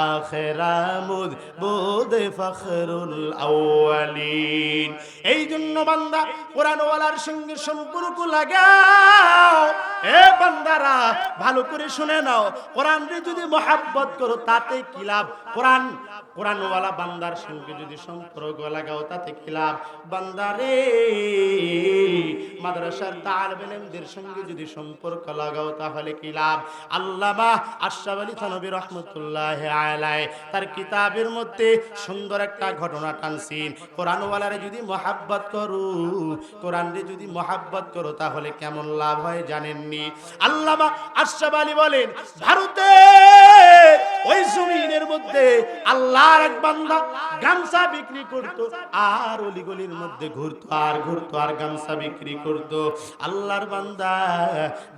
আখেরামুদ বোধে ফখরুল আউয়ালিন। এই জন্য বান্দা কোরআনওয়ালার সঙ্গে সম্পর্ক লাগাও। এ বান্দারা, ভালো করে শুনে নাও। কোরআনকে যদি মহাব্বত করো, তাতে কি লাভ? কোরআন, কোরআনওয়ালা বান্দার সঙ্গে যদি সম্পর্ক লাগাও, তাতে কি লাভ? বান্দারে, মাদ্রাসার তালবেলেমদের সঙ্গে যদি সম্পর্ক লাগাও, তাহলে কি লাভ? আল্লামা আশরাফ আলী থানবী রহমতুল্লাহ আলায় তার কিতাবের মধ্যে সুন্দর একটা ঘটনা টানছেন। কোরআনওয়ালারে যদি মহাব্বত করো কোরআনরে যদি মহাব্বত করো তাহলে কেমন লাভ হয় জানেননি? আল্লামা আশরাফ আলী বলেন ভারতে ওই জমিনের মধ্যে আল্লাহর এক বান্দা গামছা বিক্রি করতো, আর অলিগলির মধ্যে ঘুরতো, আর ঘুরতো, আর গামছা বিক্রি করতো। আল্লাহর বান্দা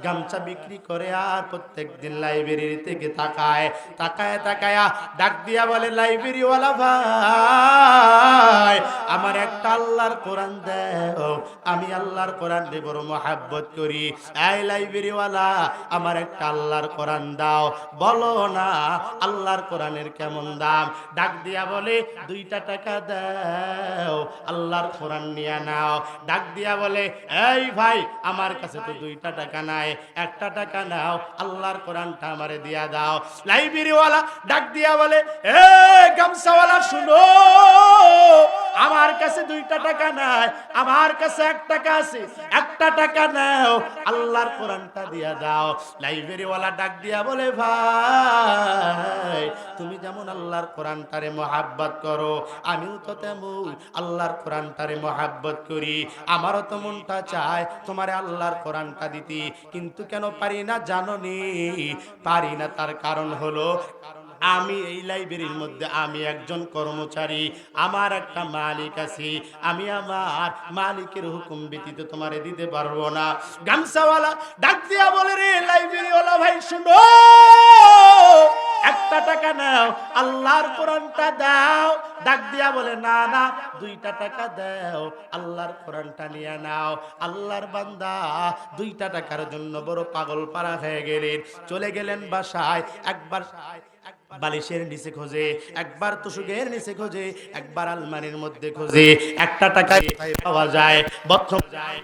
গামছা বিক্রি করে, আর প্রত্যেকদিন লাইব্রেরি থেকে তাকায় তাকায়, তাকায়া ডাক দিয়া বলে, লাইব্রেরিওয়ালা ভাই, আমার একটা আল্লাহর কোরআন দেও, আমি আল্লাহর কোরআন দিয়ে বড় মহাব্বত করি। এই লাইব্রেরিওয়ালা, আমার একটা আল্লাহর কোরআন দাও, বলো না আল্লাহর কোরআনের কেমন দাম? ডাক দিয়া বলে, দুইটা টাকা দাও, আল্লাহর কোরআন নিয়ে নাও। ডাক দিয়া বলে, এই ভাই, আমার কাছে তো দুইটা টাকা নাই, একটা টাকা নাও, আল্লাহর কোরআনটা আমারে দিয়া দাও। লাইব্রেরিওয়ালা ডাক দিয়া বলে, এ গামছাওয়ালা, শুনো আমার কাছে দুইটা টাকা নাই, আমার কাছে এক টাকা আছে একটা টাকা নাও। আল্লাহর কোরআনটা দিয়া দাও। লাইব্রেরিওয়ালা ডাক দিয়া বলে, ভাই, তুমি যেমন আল্লাহর কোরআনটারে মহাব্বত করো, আমিও তো তেমন আল্লাহর কোরআনটারে মহাব্বত করি। আমারও তো মনটা চায় তোমার আল্লাহর কোরআনটা দিতি। কিন্তু কেন পারি না জানো নি পারি না তার কারণ হলো আমি এই লাইব্রেরির মধ্যে আমি একজন কর্মচারী, আমার একটা মালিক আছে, আমি আমার মালিকের হুকুম ব্যতীত তোমারে দিতে পারব না। গামছাওয়ালা, ডাক দিয়া বলে রে লাইব্রেরিওয়ালা ভাই, শুনো, একটা টাকা নাও, আল্লাহর কোরআনটা দাও। ডাক দিয়া বলে, না না, দুইটা টাকা দাও, আল্লাহর কোরআনটা নিয়ে নাও। আল্লাহর বান্দা দুইটা টাকার জন্য বড় পাগল পাড়া হয়ে গেলেন। চলে গেলেন বাসায়, একবার বালিশের নিচে খোঁজে, একবার তুষুকের নিচে খোঁজে, একবার আলমারির মধ্যে খোঁজে। একটা টাকা পাওয়া যায়? বর্তমান যায়।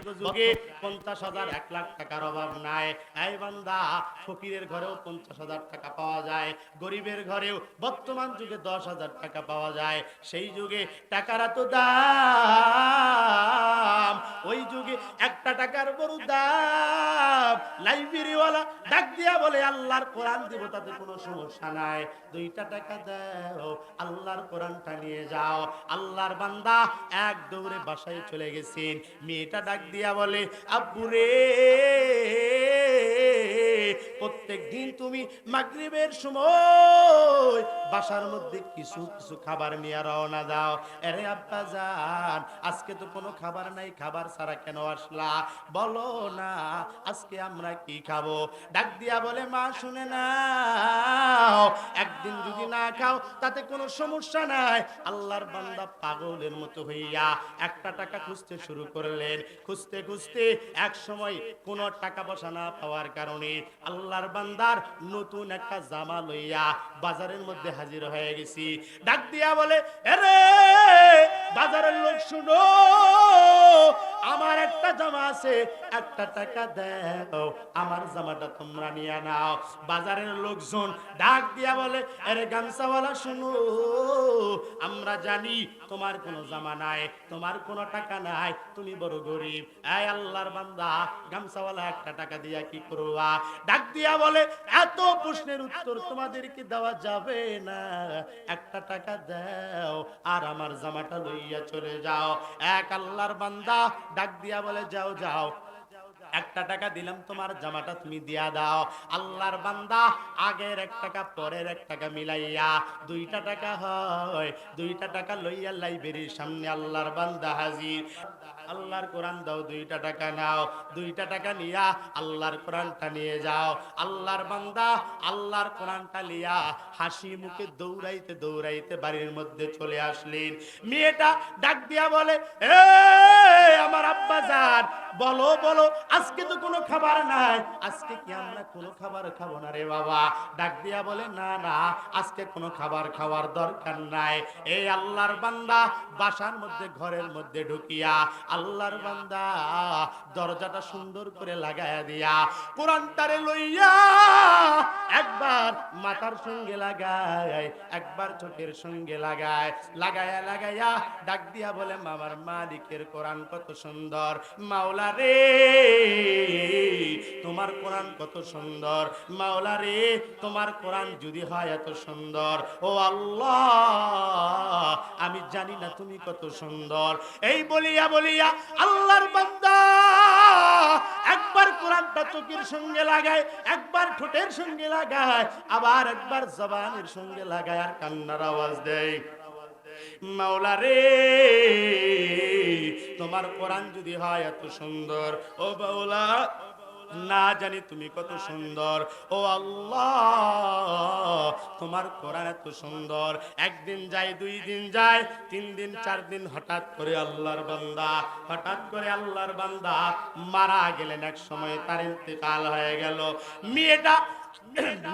পঞ্চাশ হাজার, এক লাখ টাকার অভাব নাই। এই বান্দা ফকিরের ঘরেও পঞ্চাশ হাজার টাকা পাওয়া যায়। গরিবের ঘরেও বর্তমান যুগে দশ হাজার টাকা পাওয়া যায়। সেই যুগে টাকার এত দাম। ওই যুগে একটা টাকার বড় দাম। লাইব্রেরিওয়ালা ডাক দিয়া বলে, আল্লাহর কোরআন দিব, তাতে কোনো সমস্যা নাই। দুইটা টাকা দাও, আল্লাহর কোরআনটা নিয়ে যাও। আল্লাহর বান্দা এক দৌড়ে বাসায় চলে গেছেন। মেয়েটা ডাক দিয়া বলে আব্বুরে প্রত্যেক দিন তুমি মাগরিবের সময় বাসার মধ্যে কিছু কিছু খাবার নিয়ে রওনা দাও। আরে আব্বা যান আজকে তো কোনো খাবার নাই, খাবার ছাড়া কেন আসলা? বলো না, আজকে আমরা কি খাব? ডাক দিয়া বলে, মা, শুনে নাও, একদিন যদি না খাও, তাতে কোনো সমস্যা নাই। আল্লাহর বান্দা পাগলের মতো হইয়া একটা টাকা খুঁজতে শুরু করলেন। খুঁজতে খুঁজতে এক সময় কোনো টাকা পয়সা না পাওয়ার কারণে আল্লাহর বান্দার নতুন একটা জামা লইয়া বাজারের মধ্যে হাজির হয়ে গেছি। ডাক দিয়া বলে, এরে, বাজারের লোক শুনো, আমার একটা জামা আছে, একটা টাকা দাও, আমার জামাটা তোমরা নিয়ে নাও। বাজারের লোকজন ডাক দিয়া বলে আরে গামছাওয়ালা, শুনো, আমরা জানি তোমার কোনো জামা নাই, তোমার কোনো টাকা নাই, তুমি বড় গরিব। এই আল্লাহর বান্দা, গামছাওয়ালা একটা টাকা দিয়া কি করবা? ডাক দিয়া বলে, এত প্রশ্নের উত্তর তোমাদেরকে দেওয়া যাবে না? একটা টাকা দাও আর আমার জামাটা লইয়া চলে যাও। এক আল্লাহর বান্দা ডাক দিয়া বলে, যাও যাও। একটা টাকা দিলাম, তোমার জামাটা তুমি দিয়া দাও। আল্লাহর বান্দা আগের এক টাকা, পরের এক টাকা মিলাইয়া দুইটা টাকা হয়, দুইটা টাকা লইয়া লাইব্রেরির সামনে আল্লাহর বান্দা হাজির। আল্লাহর কোরআন দাও, দুইটা টাকা নাও, দুইটা টাকা নিয়া আল্লাহর কোরআনটা নিয়ে যাও। আল্লাহর বান্দা আল্লাহর কোরআনটা লিয়া হাসি মুখে দৌড়াইতে দৌড়াইতে বাড়ির মধ্যে চলে আসলেন। মেয়েটা ডাক দিয়া বলে এ আমার আব্বা যান বলো বলো, আজকে তো কোনো খাবার নাই, আজকে কি আমরা কোনো খাবার খাব না রে বাবা? ডাক দিয়া বলে, না না, আজকে কোনো খাবার খাওয়ার দরকার নাই। এই আল্লাহর বান্দা বাসার মধ্যে, ঘরের মধ্যে ঢুকিয়া আল্লাহর বান্দা, দরজাটা সুন্দর করে লাগায়া দিয়া কোরআনটারে লইয়া একবার মাথার সঙ্গে লাগায়, একবার চোখের সঙ্গে লাগায়, লাগায়া লাগায়া ডাক দিয়া বলে, মামার মালিকের কোরআন কত সুন্দর, মাওলা রে, তোমার কোরআন কত সুন্দর, মাওলা রে, তোমার কোরআন যদি হয় এত সুন্দর, ও আল্লাহ, আমি জানি না তুমি কত সুন্দর। এই বলিয়া বলিয়া আল্লাহর বান্দা। একবার কোরআনটা চোখের সঙ্গে লাগায়, একবার ঠোঁটের সঙ্গে লাগায়, আবার একবার জবানের সঙ্গে লাগায় আর কান্নার আওয়াজ দেয়। মাওলা রে, তোমার কোরআন যদি হয় এত সুন্দর। ও বাউলা না জানি তুমি কত সুন্দর। ও আল্লাহ, তোমার কোরআন এত সুন্দর। একদিন যায়, দুই দিন যায়, তিন দিন, চার দিন হঠাৎ করে আল্লাহর বান্দা, হঠাৎ করে আল্লাহর বান্দা মারা গেলেন। এক সময় তার ইন্তেকাল হয়ে গেল। মেয়েটা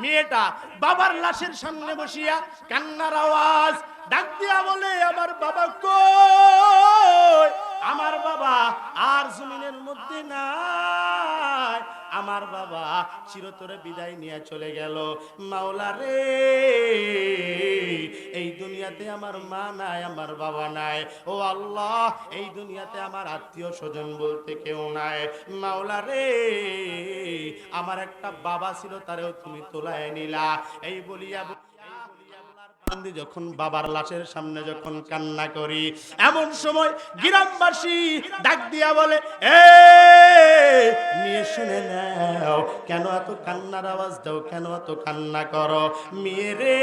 মেয়েটা বাবার লাশের সামনে বসিয়া কান্নার আওয়াজ, ডাক দিয়া বলে, আমার বাবা কই? আমার বাবা আর জমিনের মধ্যে নাই। আমার বাবা চিরতরে বিদায় নিয়ে চলে গেল। মাওলা রে, এই দুনিয়াতে আমার মা নাই, আমার বাবা নাই। ও আল্লাহ, এই দুনিয়াতে আমার আত্মীয় স্বজন বলতে কেউ নাই। মাওলা রে, আমার একটা বাবা ছিল, তারেও তুমি তোলায় নিলা। এই বলিয়া বান্দি যখন বাবার লাশের সামনে যখন কান্না করি, এমন সময় গ্রামবাসী ডাক দিয়া বলে এ মেয়ে শুনে নাও, কেন এত কান্নার আওয়াজ দাও, কেন এত কান্না করো? মেয়ে রে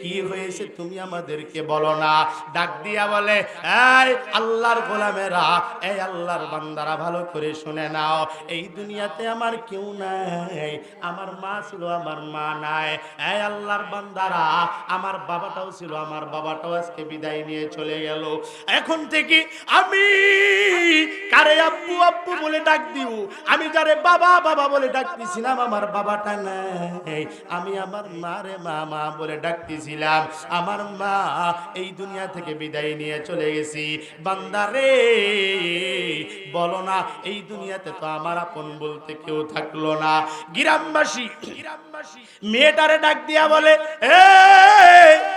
কি হয়েছে তুমি আমাদেরকে বলো না? ডাক দিয়া বলে, এই আল্লাহর গোলামেরা, এই আল্লাহর বান্দারা ভালো করে শুনে নাও। এই দুনিয়াতে আমার কেউ নাই, আমার মা ছিল, আমার মা নাই। এই আল্লাহর বান্দারা, আমার বাবাটাও ছিল, আমার বাবাটাও আজকে বিদায় নিয়ে চলে গেল। এখন থেকে আমি কারে আব্বু আব্বু বলে ডাক দিও আমি যারে বাবা বাবা বলে ডাকতেছিলাম, আমার বাবাটা নাই। আমি আমার মা রে মা মা বলে ডাকতেছিলাম আমার মা এই দুনিয়া থেকে বিদায় নিয়ে চলে গেছি। বান্দারে বলো না, এই দুনিয়াতে তো আমার আপন বলতে কেউ থাকল না। গ্রামবাসী গ্রামবাসী মেয়েটারে ডাক দিয়া বলে, এ,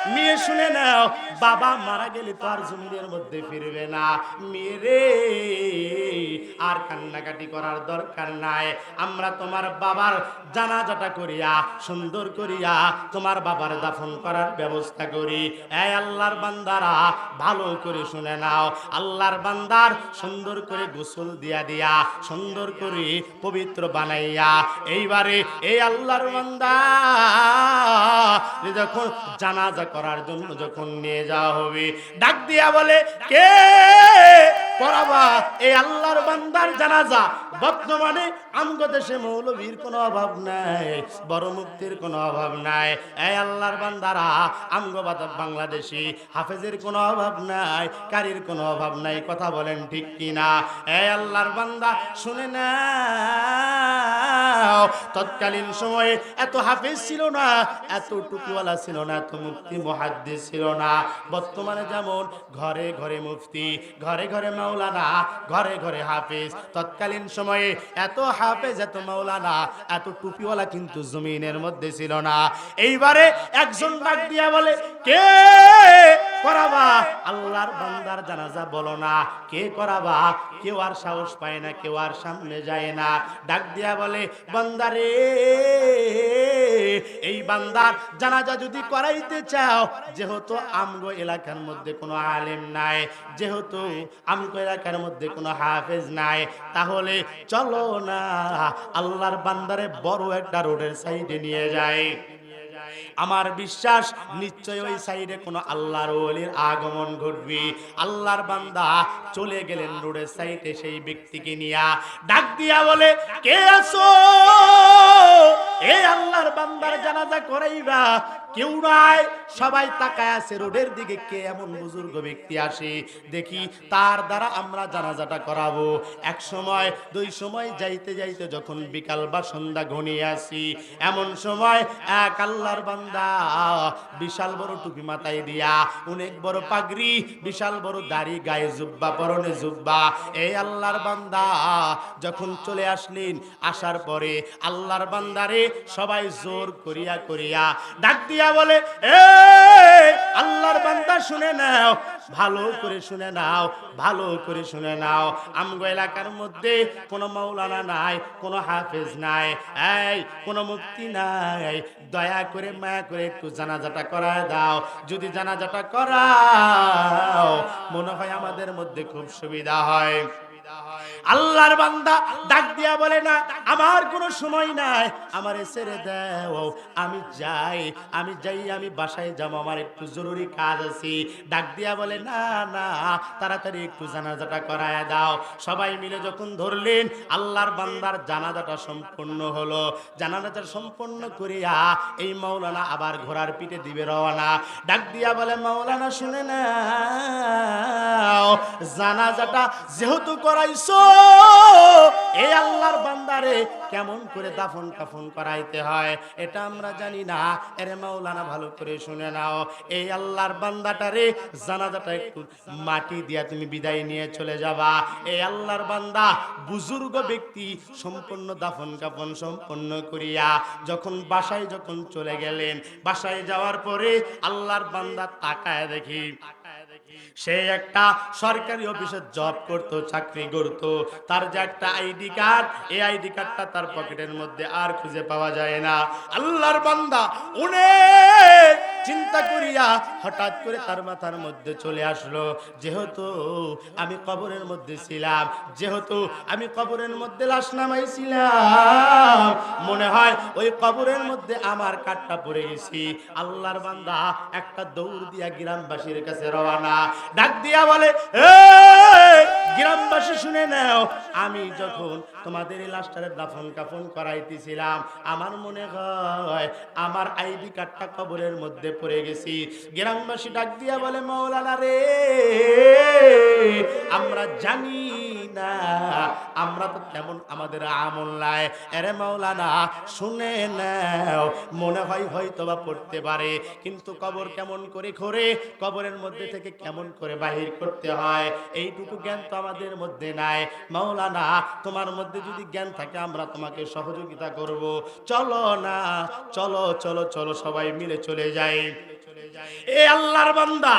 মেয়ে শুনে নাও, বাবা মারা গেলে তো আর জমিনের মধ্যে ফিরবে না। মেরে আর কান্নাকাটি করার দরকার নাই। আমরা তোমার বাবার জানাজাটা করিয়া, সুন্দর করিয়া তোমার বাবার দাফন করার ব্যবস্থা করি। এই আল্লাহর বান্দারা ভালো করে শুনে নাও। আল্লাহর বান্দার সুন্দর করে গোসল দিয়া দিয়া, সুন্দর করে পবিত্র বানাইয়া, এইবারে এই আল্লাহর বান্দা যখন জানাজা করার জন্য যখন নিয়ে যাওয়া হবে, ডাক দিয়া বলে, কে পড়াবা? এই আল্লাহর বান্দার জানাজা। বর্তমানে আমগো দেশে মৌলবীর কোনো অভাব নাই, বড় মুক্তির কোনো অভাব নাই। এই আল্লাহর বান্দারা, আমগো বাংলাদেশি, হাফেজের কোনো অভাব নাই, কারির কোনো অভাব নাই, কথা বলেন ঠিক কিনা? এই আল্লাহর বান্দা, শুনে না তৎকালীন সময়ে এত হাফেজ ছিল না এত টুপিওয়ালা ছিল না, এত মুক্তি মহাদ্দিস ছিল না। বর্তমানে যেমন ঘরে ঘরে মুফতি, ঘরে ঘরে মাওলানা, ঘরে ঘরে হাফেজ, তৎকালীন সময়ে এত হাফেজ এত মাওলানা, এত টুপিওয়ালা কিন্তু জমিনের মধ্যে ছিল না। এইবারে একজন ডাক দিয়া বলে, কে করাবা? আল্লাহর বান্দার জানাজা বলো না। কে করাবা? কেউ আর সাহস পায় না, কেউ আর সামনে যায় না। ডাক দিয়া বলে বান্দারে এই বান্দার জানাজা যদি করাইতে চাও, যেহেতু আমগো এলাকার মধ্যে কোনো আলেম নাই, যেহেতু আমগো এলাকার মধ্যে কোনো হাফেজ নাই, তাহলে চলো না, আল্লাহর বান্দারে বড় একটা রোডের সাইডে নিয়ে যায় আমার বিশ্বাস নিশ্চয় ওই সাইডে কোনো আল্লাহর ওলির আগমন ঘটবে। আল্লাহর বান্দা চলে গেলেন রোডের সাইডে সেই ব্যক্তিকে নিয়া। ডাক দিয়া বলে, কে আছো? এই আল্লাহর বান্দার জানাজা করাইবা। কেউ নাই। সবাই তাকায় আছে রোডের দিকে, কে এমন বুজুর্গ ব্যক্তি আসে? দেখি তার দ্বারা আমরা জানাজাটা করাবো। এক সময়, দুই সময় যাইতে যাইতে যখন বিকাল বা সন্ধ্যা ঘনিয়ে আসি, এমন সময় এক আল্লাহর বান্দা বিশাল বড় টুপি মাথায় দিয়া, অনেক বড় পাগড়ি, বিশাল বড় দাড়ি, গায়ে জুব্বা, পরনে জুব্বা, এই আল্লাহর বান্দা যখন চলে আসলেন, আসার পরে আল্লাহর বান্দারে সবাই জোর করিয়া করিয়া ডাক দিয়া বলে, এ, আল্লাহর বান্দা শুনে নাও, ভালো করে শুনে নাও, ভালো করে শুনে নাও। আমগো এলাকার মধ্যে কোনো মাওলানা নাই, কোনো হাফেজ নাই, এই, কোনো মুক্তি নাই। দয়া করে, মায়া করে একটু জানাজাটা করায় দাও। যদি জানাজাটা করাও, মনে হয় আমাদের মধ্যে খুব সুবিধা হয়। আল্লাহর বান্দা ডাক দিয়া বলে না, আমার কোনো সময় নাই, আমারে ছেড়ে দাও, আমি যাই আমি যাই, আমি বাসায় যাব, আমার একটু জরুরি কাজ আছে। ডাক দিয়া বলে, না না, তাড়াতাড়ি একটু জানাজাটা করায় দাও। সবাই মিলে যখন ধরলেন, আল্লাহর বান্দার জানাজাটা সম্পূর্ণ হলো। জানাজাটা সম্পূর্ণ করিয়া এই মাওলানা আবার ঘোড়ার পিঠে দিবে রওনা। ডাক দিয়া বলে, মাওলানা, শুনে না জানাজাটা যেহেতু করাইছো? এই আল্লাহর বান্দারে কেমন করে দাফন কাফন করাইতে হয়? এটা আমরা জানি না। এরে মাওলানা, ভালো করে শুনে নাও। এই আল্লাহর বান্দাটারে জানাজাটা একটু মাটি দিয়া তুমি বিদায় নিয়ে চলে যাবা। এই আল্লাহর বান্দা বুজুর্গ ব্যক্তি সম্পূর্ণ দাফন কাফন সম্পন্ন করিয়া যখন বাসায় যখন চলে গেলেন, বাসায় যাওয়ার পরে আল্লাহর বান্দা তাকায় দেখি সে একটা সরকারি অফিসে জব করত, চাকরি করত। তার যে একটা আইডি কার্ড, এই আইডি কার্ডটা তার পকেটের মধ্যে আর খুঁজে পাওয়া যায় না। আল্লাহর বান্দা, অনেক চিন্তা করিয়া হঠাৎ করে তার মাথার মধ্যে চলে আসলো। যেহেতু আমি কবরের মধ্যে ছিলাম, যেহেতু আমি কবরের মধ্যে লাশ নামাইছিলাম, মনে হয় ওই কবরের মধ্যে আমার কাঠটা পড়ে গেছি। আল্লাহর বান্দা একটা দৌড় দিয়া গ্রামবাসীর কাছে রওনা। ডাক দিয়া বলে গ্রামবাসী শুনে নাও, আমি যখন তোমাদের এই লাশটারে দাফন কাফন করাইতেছিলাম, আমার মনে হয় আমার আইডি কার্ডটা কবরের মধ্যে পড়ে গেছি। গ্রামবাসী ডাক দিয়া বলে মৌলানা রে আমরা জানি না। আমরা তো তেমন আমাদের আমল নাই। এরে মাওলানা, শুনে নাও। মনে হয় হয়তো বা পড়তে পারে। কিন্তু কবর কেমন করে খোরে কবরের মধ্যে থেকে কেমন করে বাহির করতে হয়? এইটুকু জ্ঞান তো আমাদের মধ্যে নাই। মাওলানা, তোমার মধ্যে যদি জ্ঞান থাকে, আমরা তোমাকে সহযোগিতা করব। চলো না, চলো চলো চলো, সবাই মিলে চলে যাই। এ আল্লাহর বান্দা,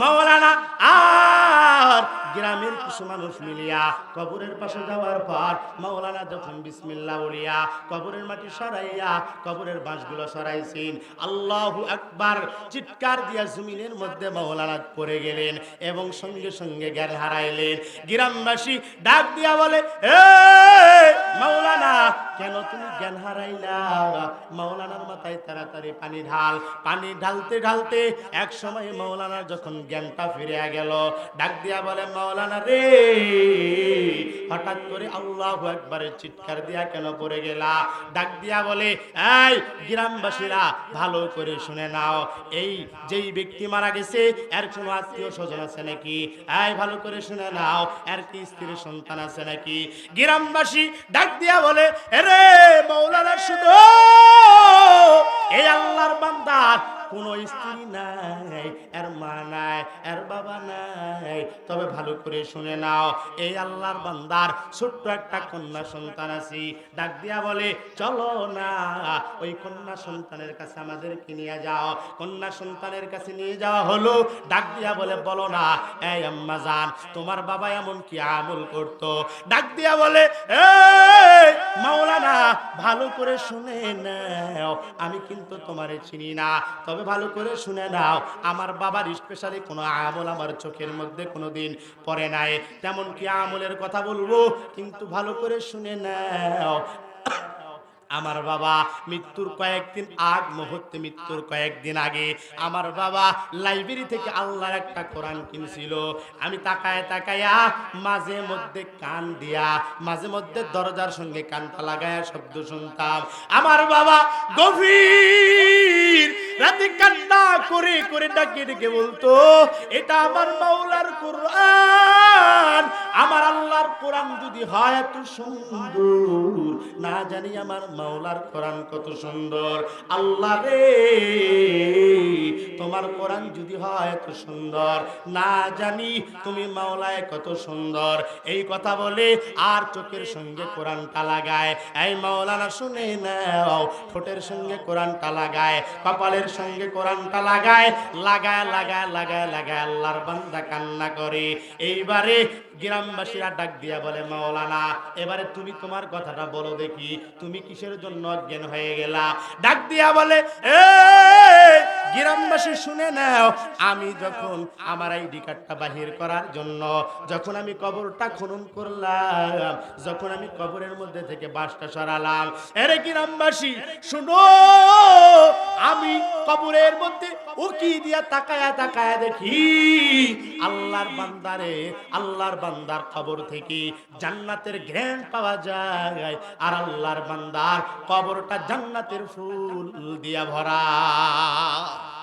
মাওলানা আর গ্রামের কিছু মানুষ মিলিয়া কবরের পাশে যাওয়ার পর মাওলানা যখন বিসমিল্লাহ বলিয়া কবরের মাটি সরাইয়া কবরের বাঁশগুলো সরাইছেন, আল্লাহু আকবার, চিৎকার দিয়া জমিনের মধ্যে মাওলানা পড়ে গেলেন এবং সঙ্গে সঙ্গে জ্ঞান হারাইলেন। গ্রামবাসী ডাক দিয়া বলে, এ মাওলানা কেন তুমি জ্ঞান হারাইলা? মাওলানার মাথায় তাড়াতাড়ি পানি ঢাল। পানি ঢালতে ঢালতে এক সময় মাওলানার যখন জ্ঞানটা ফিরে গেল, ডাক দিয়া বলে, মাওলানা রে, হঠাৎ করে আল্লাহ একবারে চিৎকার দিয়া কেন পড়ে গেলা? ডাক দিয়া বলে, এই গ্রামবাসীরা, ভালো করে শুনে নাও। এই যেই ব্যক্তি মারা গেছে, এর কোনো আত্মীয় স্বজন আছে নাকি? এই, ভালো করে শুনে নাও। এর কি স্ত্রী সন্তান আছে নাকি? গ্রামবাসী ডাক দিয়া বলে, এরে মৌলানা শুধু এই আল্লাহর বান্দার কোনো স্ত্রী নাই, এর মা নাই, এর বাবা নাই। তবে ভালো করে শুনে নাও, এই আল্লাহর বান্দার ছোট্ট একটা কন্যা সন্তান আছি। ডাক দিয়া বলে, চলো না, ওই কন্যা সন্তানের কাছে আমাদেরকে নিয়ে যাও। কন্যা সন্তানের কাছে নিয়ে যাওয়া হলো। ডাক দিয়া বলে, বলো না, এই আম্মা জান, তোমার বাবা এমন কি আমল করতো? ডাক দিয়া বলে, এই মাওলানা, ভালো করে শুনে নাও, আমি কিন্তু তোমারে চিনি না। তবে ভালো করে শুনে নাও। আমার বাবার স্পেশালি কোনো আমল আমার চোখের মধ্যে কোনো দিন পড়ে নাই। তেমন কি আমলের কথা বলব, কিন্তু ভালো করে শুনে নাও। আমার বাবা মৃত্যুর কয়েকদিন আগ, মুহূর্তে মৃত্যুর কয়েকদিন আগে আমার বাবা লাইব্রেরি থেকে আল্লাহর একটা কোরআন কিনছিল। আমি তাকায় তাকায়া মাঝে মধ্যে কান দিয়া, মাঝে মধ্যে দরজার সঙ্গে কানটা লাগায়া শব্দ শুনতাম। আমার বাবা গভীর রাতে কান্না করে করে ডাকে ডেকে বলতো, এটা আমার মাওলার কোরআন। আমার আল্লাহর কোরআন যদি হয় এত সুন্দর। না জানি আমার মাওলার কোরআন কত সুন্দর। আল্লাহ রে, তোমার কোরআন যদি হয় এত সুন্দর। না জানি তুমি মাওলায় কত সুন্দর। এই কথা বলে আর চোখের সঙ্গে কোরআনটা লাগায়। এই মাওলানা শুনে নাও, ঠোঁটের সঙ্গে কোরআনটা লাগায়। কপালের সঙ্গে কোরআনটা লাগায় লাগায় লাগায় লাগায় লাগায় আল্লাহর বান্দা কান্না করে। এইবারে গ্রামবাসীরা ডাক দিয়া বলে, মাওলানা, এবারে তুমি তোমার কথাটা বলো দেখি, তুমি কিসের জন্য অজ্ঞান হয়ে গেলা? ডাক দিয়া বলে, এ গ্রামবাসী শুনে নাও, আমি যখন আমার আইডি কার্ডটা বাহির করার জন্য, যখন আমি কবরটা খনন করলাম, যখন আমি কবরের মধ্যে থেকে বাসটা সরালাম, এরে গ্রামবাসী, শুনো, আমি কবরের মধ্যে উকি দিয়া তাকায়া তাকায়া দেখি, আল্লাহর বান্দারে, আল্লাহর বান্দার কবর থেকে জান্নাতের পাওয়া যায়, আর আল্লাহর বান্দার কবরটা জান্নাতের ফুল দিয়া ভরা। 啊。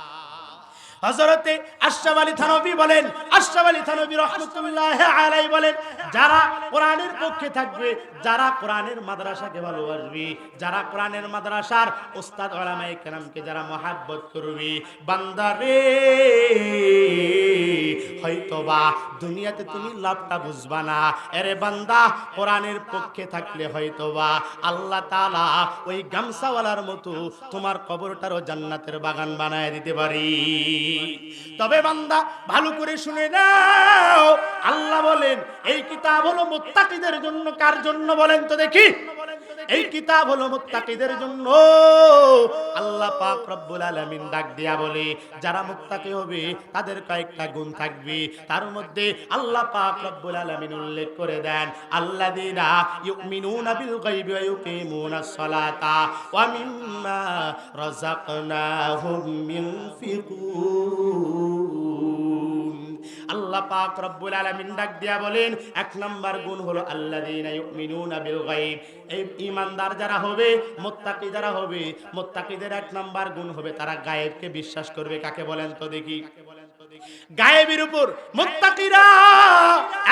হজরতে আশরাফ আলী থানবী বলেন, আশরাফ আলী থানবী রহমতুল্লাহ আলাই বলেন, যারা কোরআনের পক্ষে থাকবে, যারা কোরআনের মাদ্রাসাকে ভালোবাসবে, যারা কোরআনের মাদ্রাসার ওস্তাদ ওলামায়ে কেরামকে যারা মহাব্বত করবে বান্দারে হয়তোবা দুনিয়াতে তুমি লাভটা বুঝবা না। এরে বান্দা, কোরআনের পক্ষে থাকলে হয়তোবা আল্লাহ তাআলা ওই গামসাওয়ালার মতো তোমার কবরটারও জান্নাতের বাগান বানায় দিতে পারি। তবে বান্দা, ভালো করে শুনে নাও। আল্লাহ বলেন, এই কিতাব হলো মুত্তাকিদের জন্য, কার জন্য বলেন তো দেখি। এই কিতাব হলো মুত্তাকিদের জন্য। আল্লাহ পাক রব্বুল আলামিন ডাক দিয়া বলে যারা মুত্তাকি হবে তাদের কয়েকটা গুণ থাকবে। তার মধ্যে আল্লাহ পাক রব্বুল আলামিন উল্লেখ করে দেন আল্লাযীনা ইউমিনুনা বিল গায়বি ওয়া ইউকিমুনাস সালাতা ওয়া মিম্মা রাযাকনাহুম ইউনফিকুন পাক রব্বুল আলামিন ডাক দিয়া বলেন, এক নাম্বার গুণ হলো আল্লাযীনা ইউমিনুনা বিল গায়ব। এই ঈমানদার যারা হবে, মুত্তাকি যারা হবে, মুত্তাকিদের এক নাম্বার গুণ হবে তারা গায়েবকে বিশ্বাস করবে। কাকে বলেন তো দেখি। গায়েবের উপর মুত্তাকিরা।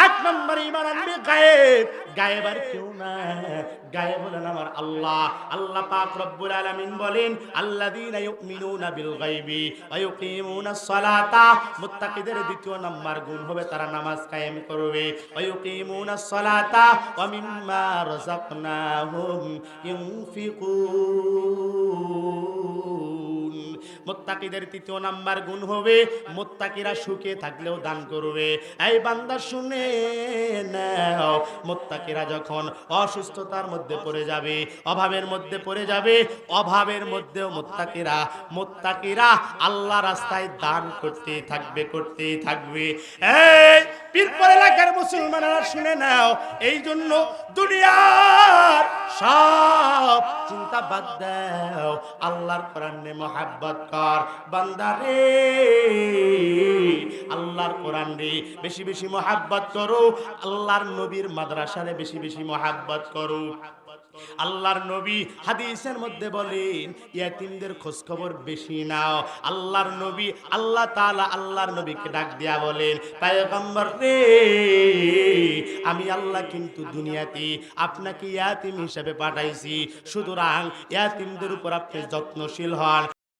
এক নম্বর ঈমান আনবে গায়েব। গায়েব আর কেউ না। গায়েব হলেন আমার আল্লাহ। আল্লাহ পাক রব্বুল আলামিন বলেন, আল্লাযীনা ইউমিনুনা বিল গায়বি ওয়া ইউকিমুনাস সালাতা। মুত্তাকিদের দ্বিতীয় নাম্বার গুণ হবে তারা নামাজ কায়েম করবে। ওয়া ইউকিমুনাস সালাতা ওয়া মিম্মা রাযাকনাহুম ইউনফিকুন। মোত্তাকিদের তৃতীয় নাম্বার গুণ হবে। মোত্তাকিরা সুখে থাকলেও দান করবে। এই বান্দা, শুনে নাও। মোত্তাকিরা যখন অসুস্থতার মধ্যে পড়ে যাবে, অভাবের মধ্যে পড়ে যাবে, অভাবের মধ্যেও মোত্তাকিরা মোত্তাকিরা আল্লাহ রাস্তায় দান করতে থাকবে, করতেই থাকবে। এই পীরপর এলাকার মুসলমানরা শুনে নাও। এই জন্য দুনিয়ার সব চিন্তা বাদ দাও। আল্লাহর কোরআনে মহাব্বত কর। বান্দারে আল্লাহর কোরআন রে বেশি বেশি মহাব্বত করো। আল্লাহর নবীর মাদ্রাসারে বেশি বেশি মহাব্বত করো। আল্লাহর নবী হাদিসের মধ্যে বলেন, ইয়াতিমদের খোঁজ খবর বেশি নাও। আল্লাহর নবী, আল্লাহ তাআলা আল্লাহর নবীকে ডাক দিয়া বলেন, পয়গম্বর রে, আমি আল্লাহ কিন্তু দুনিয়াতে আপনাকে ইয়াতিম হিসেবে পাঠাইছি। সুতরাং ইয়াতিমদের উপর আপনি যত্নশীল হন।